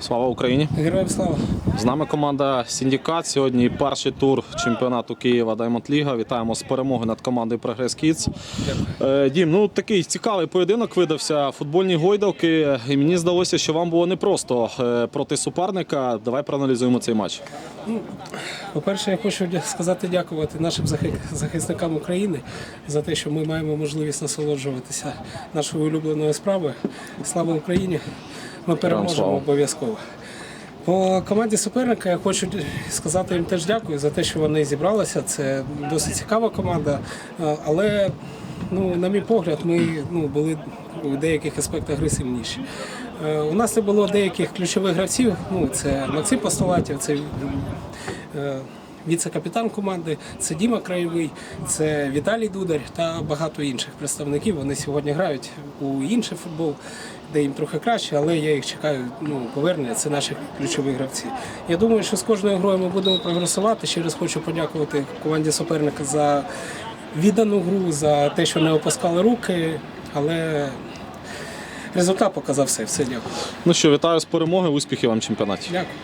Слава Україні! Героям слава! З нами команда Сіндікат. Сьогодні перший тур чемпіонату Києва Даймонд Ліга. Вітаємо з перемоги над командою Прогрес Кіц. Дім, ну такий цікавий поєдинок видався. Футбольні гойдалки. І мені здалося, що вам було непросто е, проти суперника. Давай проаналізуємо цей матч. По-перше, я хочу сказати дякувати нашим захисникам України за те, що ми маємо можливість насолоджуватися нашою улюбленою справою. Слава Україні! Ми переможемо обов'язково. По команді суперника я хочу сказати їм теж дякую за те, що вони зібралися. Це досить цікава команда, але ну, на мій погляд, ми ну, були у деяких аспектах гри сильніші. Е, У нас не було деяких ключових гравців. Ну, це Максим Постолатів, це е, віце-капітан команди, це Діма Краєвий, це Віталій Дудар та багато інших представників. Вони сьогодні грають у інший футбол, де їм трохи краще, але я їх чекаю ну, повернення. Це наші ключові гравці. Я думаю, що з кожною грою ми будемо прогресувати. Ще раз хочу подякувати команді суперника за віддану гру, за те, що не опускали руки, але результат показав все. Все, дякую. Ну що, вітаю з перемоги, успіхів вам в чемпіонаті. Дякую.